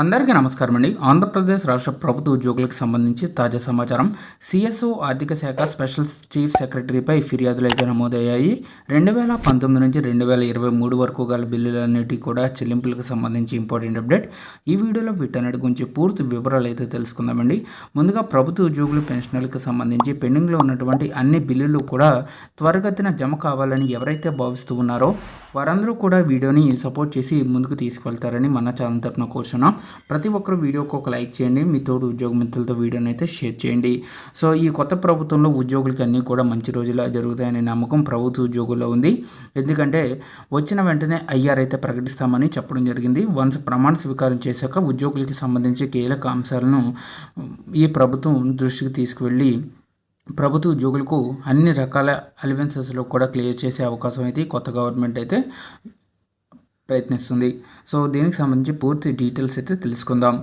అందరికీ నమస్కారం అండి. ఆంధ్రప్రదేశ్ రాష్ట్ర ప్రభుత్వ ఉద్యోగులకు సంబంధించి తాజా సమాచారం. సిఎస్ఓ ఆర్థిక శాఖ స్పెషల్ చీఫ్ సెక్రటరీపై ఫిర్యాదులు అయితే నమోదయ్యాయి. రెండు వేల పంతొమ్మిది నుంచి రెండు వేల ఇరవై మూడు వరకు గల బిల్లులన్నిటి కూడా చెల్లింపులకు సంబంధించి ఇంపార్టెంట్ అప్డేట్. ఈ వీడియోలో వీటన్నిటి గురించి పూర్తి వివరాలు అయితే తెలుసుకుందామండి. ముందుగా ప్రభుత్వ ఉద్యోగులు పెన్షనర్లకు సంబంధించి పెండింగ్లో ఉన్నటువంటి అన్ని బిల్లులు కూడా త్వరగతిన జమ కావాలని ఎవరైతే భావిస్తూ ఉన్నారో వారందరూ కూడా వీడియోని సపోర్ట్ చేసి ముందుకు తీసుకెళ్తారని మన ఛానల్ తరఫున కోరుచున్నాం. ప్రతి ఒక్కరు వీడియోకి ఒక లైక్ చేయండి మీ తోడు ఉద్యోగ మిత్రులతో వీడియోని అయితే షేర్ చేయండి. సో ఈ కొత్త ప్రభుత్వంలో ఉద్యోగులకి అన్నీ కూడా మంచి రోజులా జరుగుతాయనే నమ్మకం ప్రభుత్వ ఉద్యోగుల్లో ఉంది. ఎందుకంటే వచ్చిన వెంటనే ఐఆర్ అయితే ప్రకటిస్తామని చెప్పడం జరిగింది. వన్స్ ప్రమాణ స్వీకారం చేశాక ఉద్యోగులకి సంబంధించి కీలక అంశాలను ఈ ప్రభుత్వం దృష్టికి తీసుకువెళ్ళి ప్రభుత్వ ఉద్యోగులకు అన్ని రకాల అలివెన్సెస్లో కూడా క్లియర్ చేసే అవకాశం అయితే కొత్త గవర్నమెంట్ అయితే ప్రయత్నిస్తుంది. సో దీనికి సంబంధించి పూర్తి డీటెయిల్స్ అయితే తెలుసుకుందాం.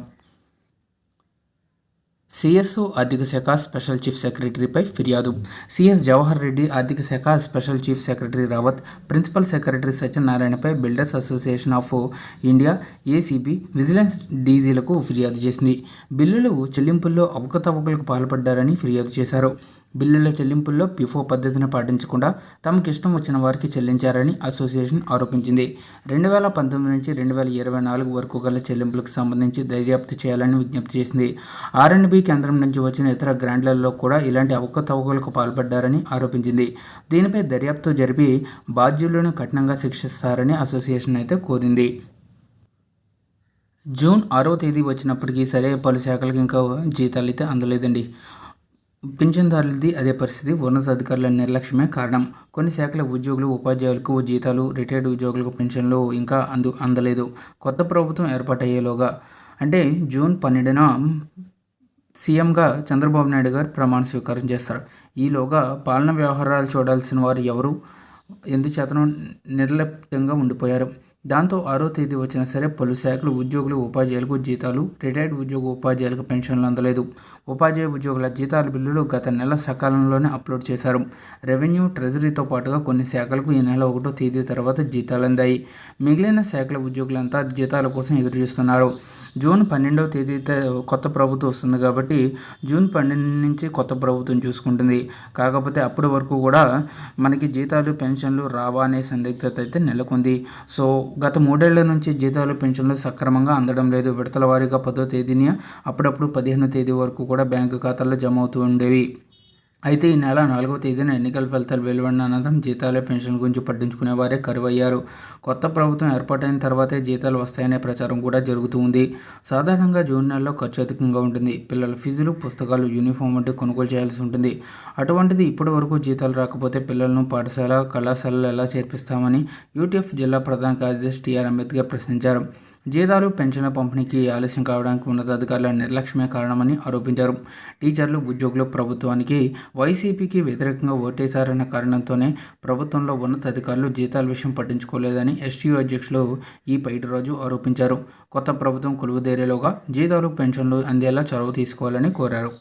సిఎస్ఓ ఆర్థిక శాఖ స్పెషల్ చీఫ్ సెక్రటరీపై ఫిర్యాదు. సిఎస్ జవహర్ రెడ్డి ఆర్థిక శాఖ special chief secretary Rawat principal secretary సత్యనారాయణపై builders association of India A C B vigilance డీజీలకు ఫిర్యాదు చేసింది. బిల్లులు చెల్లింపుల్లో అవకతవకలకు పాల్పడ్డారని ఫిర్యాదు చేశారు. బిల్లుల చెల్లింపుల్లో పిఫో పద్ధతిని పాటించకుండా తమకు ఇష్టం వచ్చిన వారికి చెల్లించారని అసోసియేషన్ ఆరోపించింది. రెండు వేల పంతొమ్మిది నుంచి రెండు వేల ఇరవై నాలుగు వరకు గల చెల్లింపులకు సంబంధించి దర్యాప్తు చేయాలని విజ్ఞప్తి చేసింది. ఆర్ఎండ్బి కేంద్రం నుంచి వచ్చిన ఇతర గ్రాంట్లలో కూడా ఇలాంటి అవకతవకలకు పాల్పడ్డారని ఆరోపించింది. దీనిపై దర్యాప్తు జరిపి బాధ్యులను కఠినంగా శిక్షిస్తారని అసోసియేషన్ అయితే కోరింది. జూన్ ఆరో తేదీ వచ్చినప్పటికీ సరే పలు శాఖలకు ఇంకా జీతాలు అయితే అందలేదండి. పింఛన్దారులది అదే పరిస్థితి. ఉన్నతాధికారుల నిర్లక్ష్యమే కారణం. కొన్ని శాఖల ఉద్యోగులు ఉపాధ్యాయులకు జీతాలు రిటైర్డ్ ఉద్యోగులకు పెన్షన్లు ఇంకా అందు అందలేదు. కొత్త ప్రభుత్వం ఏర్పాటయ్యేలోగా. అంటే జూన్ పన్నెండున సీఎంగా చంద్రబాబు నాయుడు గారు ప్రమాణ స్వీకారం చేస్తారు. ఈలోగా పాలన వ్యవహారాలు చూడాల్సిన వారు ఎవరు? ఎందుచేతనో నిర్లిప్తంగా ఉండిపోయారు. దాంతో ఆరో తేదీ వచ్చిన సరే పలు శాఖలు ఉద్యోగులు ఉపాధ్యాయులకు జీతాలు రిటైర్డ్ ఉద్యోగ ఉపాధ్యాయులకు పెన్షన్లు అందలేదు. ఉపాధ్యాయ ఉద్యోగుల జీతాల బిల్లులు గత నెల సకాలంలోనే అప్లోడ్ చేశారు. రెవెన్యూ ట్రెజరీతో పాటుగా కొన్ని శాఖలకు ఈ నెల ఒకటో తేదీ తర్వాత జీతాలు అందాయి మిగిలిన శాఖల ఉద్యోగులంతా జీతాల కోసం ఎదురుచూస్తున్నారు. జూన్ పన్నెండవ తేదీ కొత్త ప్రభుత్వం వస్తుంది కాబట్టి జూన్ పన్నెండు నుంచి కొత్త ప్రభుత్వం చూసుకుంటుంది. కాకపోతే అప్పటి వరకు కూడా మనకి జీతాలు పెన్షన్లు రావా అనే సందిగ్ధత అయితే నెలకొంది. సో గత మూడేళ్ళ నుంచి జీతాలు పెన్షన్లు సక్రమంగా అందడం లేదు. విడతల వారీగా పదో తేదీని అప్పుడప్పుడు పదిహేనో తేదీ వరకు కూడా బ్యాంకు ఖాతాల్లో జమ అవుతూ ఉండేవి. అయితే ఈ నెల నాలుగవ తేదీన ఎన్నికల ఫలితాలు వెలువడిన అనంతరం జీతాల పెన్షన్ గురించి పట్టించుకునే వారే కరువయ్యారు. కొత్త ప్రభుత్వం ఏర్పాటైన తర్వాతే జీతాలు వస్తాయనే ప్రచారం కూడా జరుగుతూ ఉంది. సాధారణంగా జూన్ నెలలో ఖర్చు అధికంగా ఉంటుంది. పిల్లల ఫీజులు పుస్తకాలు యూనిఫామ్ వంటి కొనుగోలు చేయాల్సి ఉంటుంది. అటువంటిది ఇప్పటి వరకు జీతాలు రాకపోతే పిల్లలను పాఠశాల కళాశాలలో ఎలా చేర్పిస్తామని యూటీఎఫ్ జిల్లా ప్రధాన కార్యదర్శి టీఆర్ అంబేద్కర్ ప్రశ్నించారు. జీతాలు పెన్షన్ల పంపిణీకి ఆలస్యం కావడానికి ఉన్నతాధికారుల నిర్లక్ష్యమే కారణమని ఆరోపించారు. టీచర్లు ఉద్యోగులు ప్రభుత్వానికి వైసీపీకి వ్యతిరేకంగా ఓటేశారన్న కారణంతోనే ప్రభుత్వంలో ఉన్నతాధికారులు జీతాల విషయం పట్టించుకోలేదని ఎస్టీయూ అధ్యక్షులు ఈ పైటిరాజు ఆరోపించారు. కొత్త ప్రభుత్వం కొలువుదేరేలోగా జీతాలు పెన్షన్లు అందేలా చొరవ తీసుకోవాలని కోరారు.